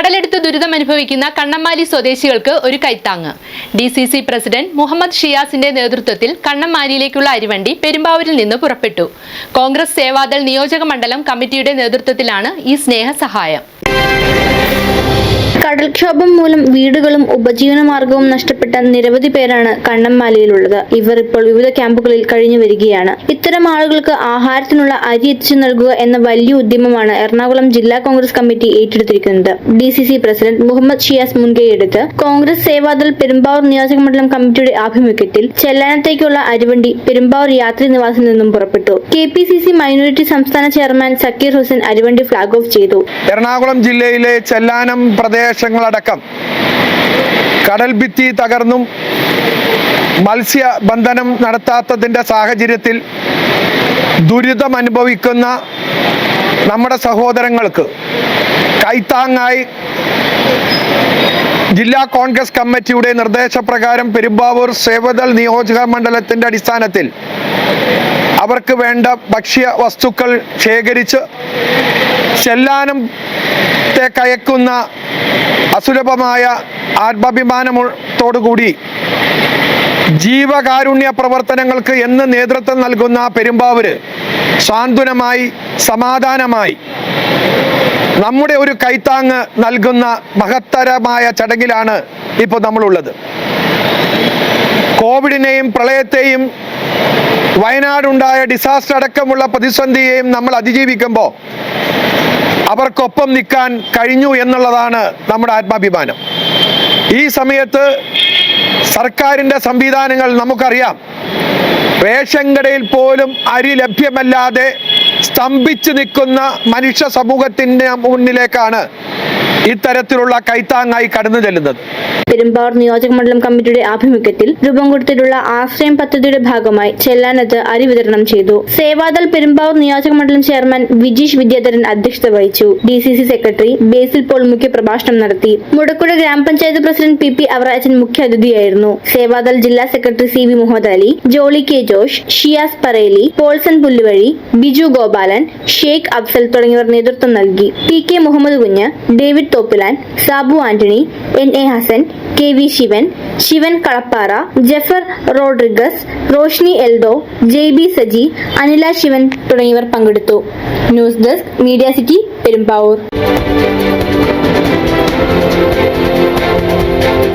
കടലെടുത്ത് ദുരിതമനുഭവിക്കുന്ന കണ്ണമ്മാലി സ്വദേശികൾക്ക് ഒരു കൈത്താങ്ങ്. D C C president Muhammad ഷിയാസിന്റെ നേതൃത്വത്തിൽ കണ്ണമ്മാലിയിലേക്കുള്ള അരിവണ്ടി പെരുമ്പാവൂരിൽ നിന്ന് പുറപ്പെട്ടു. കോൺഗ്രസ് സേവാദൾ നിയോജക മണ്ഡലം കമ്മിറ്റിയുടെ നേതൃത്വത്തിലാണ് ഈ സ്നേഹസഹായം. കടൽക്ഷോഭം മൂലം വീടുകളും ഉപജീവനമാർഗവും നഷ്ടപ്പെട്ട നിരവധി പേരാണ് കണ്ണമ്മാലയിലുള്ളത് ഇവർ ഇപ്പോൾ വിവിധ ക്യാമ്പുകളിൽ കഴിഞ്ഞു വരികയാണ്. ഇത്തരം ആളുകൾക്ക് ആഹാരത്തിനുള്ള അരി എത്തിച്ചു നൽകുക എന്ന വലിയ ഉദ്യമമാണ് എറണാകുളം ജില്ലാ Congress committee ഏറ്റെടുത്തിരിക്കുന്നത്. D C C president Muhammad Shiyas മുൻകൈയെടുത്ത് കോൺഗ്രസ് സേവാദൾ പെരുമ്പാവൂർ നിയോജക മണ്ഡലം കമ്മിറ്റിയുടെ ആഭിമുഖ്യത്തിൽ ചെല്ലാനത്തേക്കുള്ള അരിവണ്ടി പെരുമ്പാവൂർ യാത്രി നിവാസിൽ നിന്നും പുറപ്പെട്ടു. K P C C minority സംസ്ഥാന ചെയർമാൻ സക്കീർ ഹുസൈൻ അരിവണ്ടി ഫ്ളാഗ് ഓഫ് ചെയ്തു. എറണാകുളം ജില്ലയിലെ ചെല്ലാനം പ്രദേശങ്ങളടക്കം കടൽ ഭിത്തി തകർന്നും മത്സ്യബന്ധനം നടത്താത്തതിന്റെ സാഹചര്യത്തിൽ ദുരിതം അനുഭവിക്കുന്ന നമ്മുടെ സഹോദരങ്ങൾക്ക് കൈത്താങ്ങായി ജില്ലാ കോൺഗ്രസ് കമ്മിറ്റിയുടെ നിർദ്ദേശപ്രകാരം പെരുമ്പാവൂർ സേവദൾ നിയോജക മണ്ഡലത്തിന്റെ അടിസ്ഥാനത്തിൽ അവർക്ക് വേണ്ട ഭക്ഷ്യ വസ്തുക്കൾ ശേഖരിച്ച് ചെല്ലാനത്തെ കയക്കുന്ന അസുലഭമായ ആത്മാഭിമാനത്തോടുകൂടി ജീവകാരുണ്യ പ്രവർത്തനങ്ങൾക്ക് എന്ന് നേതൃത്വം നൽകുന്ന പെരുമ്പാവൂര് സാന്ത്വനമായി സമാധാനമായി നമ്മുടെ ഒരു കൈത്താങ് നൽകുന്ന മഹത്തരമായ ചടങ്ങിലാണ് ഇപ്പോൾ നമ്മളുള്ളത്. കോവിഡിനെയും പ്രളയത്തെയും വയനാടുണ്ടായ ഡിസാസ്റ്റർ അടക്കമുള്ള പ്രതിസന്ധിയെയും നമ്മൾ അതിജീവിക്കുമ്പോൾ അവർക്കൊപ്പം നിൽക്കാൻ കഴിഞ്ഞു എന്നുള്ളതാണ് നമ്മുടെ ആത്മാഭിമാനം. ഈ സമയത്ത് സർക്കാരിന്റെ സംവിധാനങ്ങൾ നമുക്കറിയാം. റേഷൻ കടയിൽ പോലും അരി ലഭ്യമല്ലാതെ സ്തംഭിച്ചു നിൽക്കുന്ന മനുഷ്യ സമൂഹത്തിന്റെ മുന്നിലേക്കാണ് ഇത്തരത്തിലുള്ള കൈത്താങ്ങായി കടന്നു ചെല്ലുന്നത്. പെരുമ്പാവൂർ നിയോജക മണ്ഡലം കമ്മിറ്റിയുടെ ആഭിമുഖ്യത്തിൽ രൂപം കൊടുത്തിട്ടുള്ള ആശ്രയം പദ്ധതിയുടെ ഭാഗമായി ചെല്ലാനത്ത് അരി വിതരണം ചെയ്തു. സേവാദൾ പെരുമ്പാവൂർ നിയോജക മണ്ഡലം ചെയർമാൻ വിജീഷ് വിദ്യാധരൻ അധ്യക്ഷത വഹിച്ചു. D C C secretary Basil Paul മുഖ്യപ്രഭാഷണം നടത്തി. Mudakkuzha grama panchayat president P P Avarajan മുഖ്യ അതിഥിയായിരുന്നു. സേവാദൾ ജില്ലാ secretary C V Muhammad Ali Jolly K Josh Shiyas Pareli Paulson Pulluvazhi Biju Gopalan Sheikh Afsal തുടങ്ങിയവർ നേതൃത്വം നൽകി. P K Muhammad Kunju David Thoppilan Sabu Antony N A Hasan K V Shivan Shivan Kalappara Jafar Rodrigues Roshni Eldho J B Saji Anila Shivan തുടങ്ങിയവർ പങ്കെടുത്തു. News desk media city Perumbavoor.